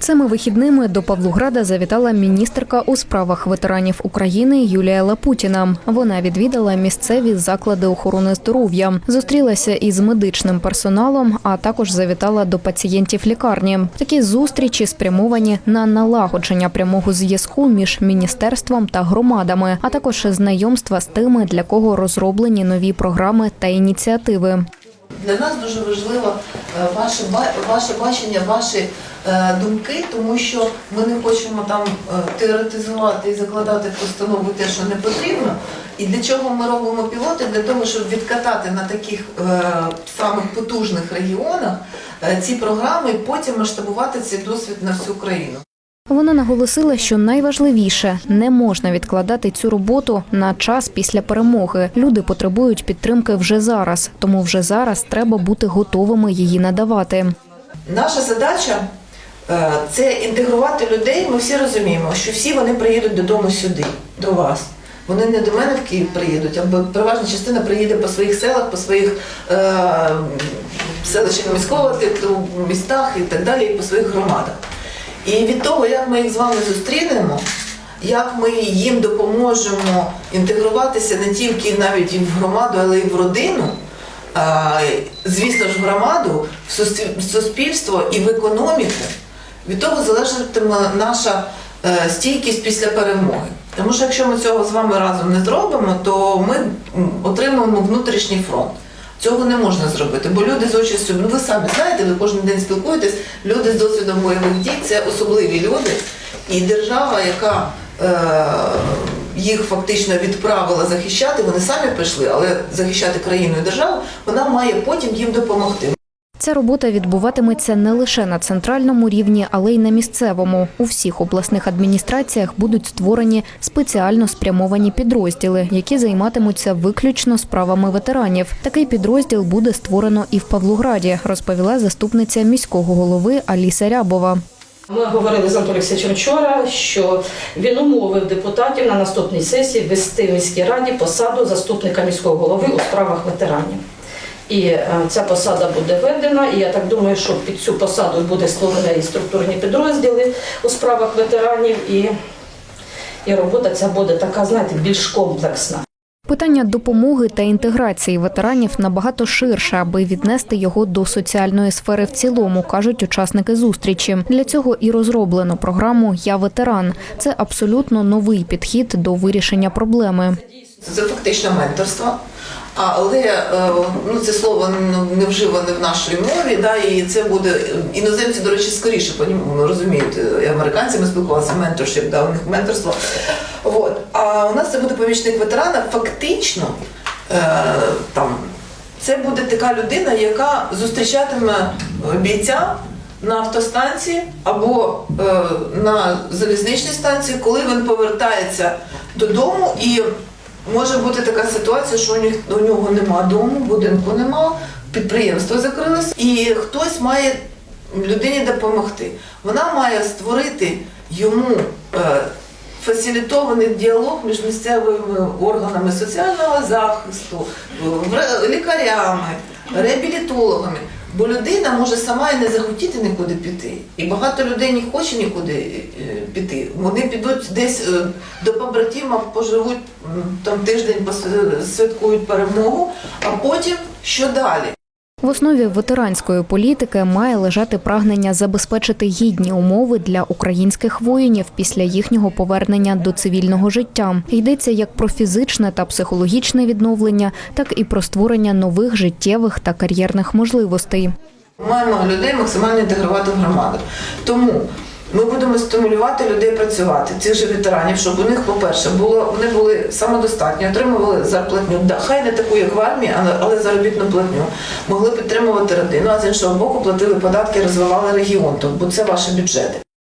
Цими вихідними до Павлограда завітала міністерка у справах ветеранів України Юлія Лапутіна. Вона відвідала місцеві заклади охорони здоров'я, зустрілася із медичним персоналом, а також завітала до пацієнтів лікарні. Такі зустрічі спрямовані на налагодження прямого зв'язку між міністерством та громадами, а також знайомства з тими, для кого розроблені нові програми та ініціативи. Для нас дуже важливо е, ваше, ваше бачення, ваші е, думки, тому що ми не хочемо там е, теоретизувати і закладати в постанову те, що не потрібно. І для чого ми робимо пілоти? Для того, щоб відкатати на таких самих потужних регіонах ці програми і потім масштабувати цей досвід на всю країну. Вона наголосила, що найважливіше не можна відкладати цю роботу на час після перемоги. Люди потребують підтримки вже зараз, тому вже зараз треба бути готовими її надавати. Наша задача е, це інтегрувати людей. Ми всі розуміємо, що всі вони приїдуть додому сюди, до вас. Вони не до мене в Київ приїдуть, або переважна частина приїде по своїх селах, по своїх е, селищах міського типу, містах і так далі, і по своїх громадах. І від того, як ми їх з вами зустрінемо, як ми їм допоможемо інтегруватися не тільки навіть в громаду, але й в родину, звісно ж, в громаду, в суспільство і в економіку, від того залежатиме наша е, стійкість після перемоги. Тому що якщо ми цього з вами разом не зробимо, то ми отримаємо внутрішній фронт. Цього не можна зробити, бо люди з участю, ну ви самі знаєте, ви кожен день спілкуєтесь, люди з досвідом бойових дій це особливі люди, і держава, яка е, їх фактично відправила захищати, вони самі прийшли, але захищати країну і державу, вона має потім їм допомогти. Ця робота відбуватиметься не лише на центральному рівні, але й на місцевому. У всіх обласних адміністраціях будуть створені спеціально спрямовані підрозділи, які займатимуться виключно справами ветеранів. Такий підрозділ буде створено і в Павлограді, розповіла заступниця міського голови Аліса Рябова. Ми говорили з Анатолієм Олексійовичем вчора, що він умовив депутатів на наступній сесії ввести в міській раді посаду заступника міського голови у справах ветеранів. І е, ця посада буде введена, і я так думаю, що під цю посаду буде створені і структурні підрозділи у справах ветеранів, і, і робота ця буде така, знаєте, більш комплексна. Питання допомоги та інтеграції ветеранів набагато ширше, аби віднести його до соціальної сфери в цілому, кажуть учасники зустрічі. Для цього і розроблено програму Я ветеран. Це абсолютно новий підхід до вирішення проблеми. Це фактично менторство. Але е, ну, це слово ну, не вживане в нашій мові, да, і це буде іноземці, до речі, скоріше розуміють. І американці ми спілкувалися менторшіп, да, у них менторство. От. А у нас це буде помічник ветерана. Фактично, е, там, це буде така людина, яка зустрічатиме бійця на автостанції або е, на залізничній станції, коли він повертається додому і може бути така ситуація, що у, нього нема дому, будинку нема, підприємство закрилось, і хтось має людині допомогти. Вона має створити йому е, фасилітований діалог між місцевими органами соціального захисту, лікарями, реабілітологами. Бо людина може сама і не захотіти нікуди піти. І багато людей не хоче нікуди е, піти. Вони підуть десь е, до побратима, поживуть там тиждень, святкують перемогу, а потім що далі? В основі ветеранської політики має лежати прагнення забезпечити гідні умови для українських воїнів після їхнього повернення до цивільного життя. Йдеться як про фізичне та психологічне відновлення, так і про створення нових життєвих та кар'єрних можливостей. Маємо людей максимально інтегрувати в громаду. Тому ми будемо стимулювати людей працювати, цих же ветеранів, щоб у них, по-перше, було вони були самодостатні, отримували зарплатню. Да, хай не таку, як в армії, але, але заробітну платню. Могли підтримувати родину, а з іншого боку, платили податки, розвивали регіон, то- бо це ваші бюджети.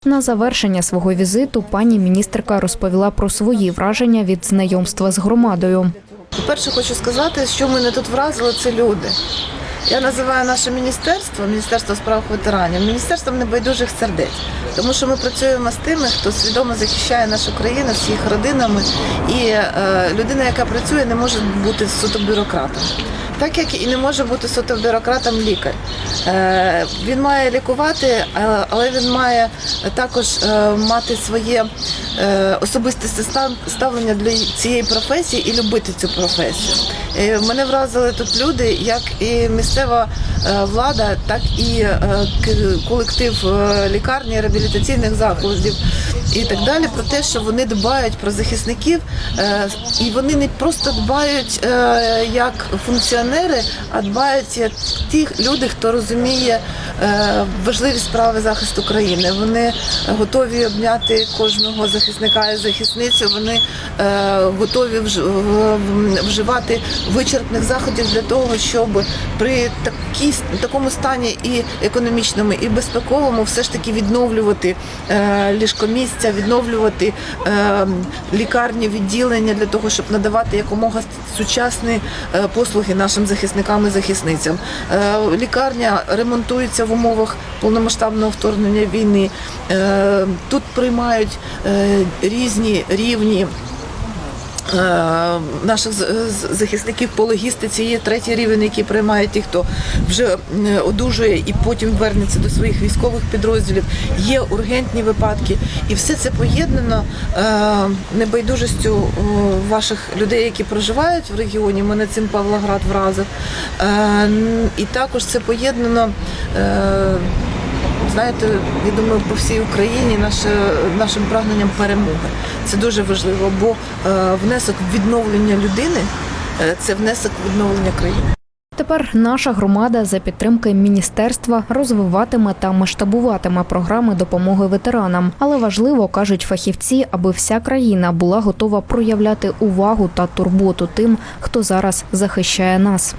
На завершення свого візиту пані міністерка розповіла про свої враження від знайомства з громадою. По-перше, хочу сказати, що мене тут вразило, це люди. Я називаю наше міністерство, Міністерство справ ветеранів, міністерством небайдужих сердець, тому що ми працюємо з тими, хто свідомо захищає нашу країну з їх родинами. І е, людина, яка працює, не може бути суто бюрократом. Так як і не може бути суто бюрократом лікар. Е, Він має лікувати, е, але він має також е, мати своє особисте ставлення для цієї професії і любити цю професію. Мене вразили тут люди, як і місцева влада, так і колектив лікарні, реабілітаційних закладів і так далі, про те, що вони дбають про захисників, е, і вони не просто дбають е, як функціонери, а дбають як ті люди, хто розуміє е, важливість справи захисту країни. Вони готові обняти кожного захисника і захисницю. Вони готові вживати вичерпних заходів для того, щоб при такій, такому стані і економічному, і безпековому все ж таки відновлювати е, ліжкомісця, відновлювати е, лікарні, відділення для того, щоб надавати якомога сучасні е, послуги нашим захисникам і захисницям. Е, лікарня ремонтується в умовах повномасштабного вторгнення війни. Е, тут приймають різні рівні. Е, Наших захисників по логістиці є третій рівень, який приймає ті, хто вже одужує і потім вернеться до своїх військових підрозділів. Є ургентні випадки, і все це поєднано е, небайдужістю е, ваших людей, які проживають в регіоні. Мене цим Павлоград вразив. І також це поєднано. Знаєте, я думаю, по всій Україні наше, нашим прагненням перемоги. Це дуже важливо, бо е, внесок відновлення людини е, це внесок відновлення країни. Тепер наша громада за підтримки міністерства розвиватиме та масштабуватиме програми допомоги ветеранам. Але важливо кажуть фахівці, аби вся країна була готова проявляти увагу та турботу тим, хто зараз захищає нас.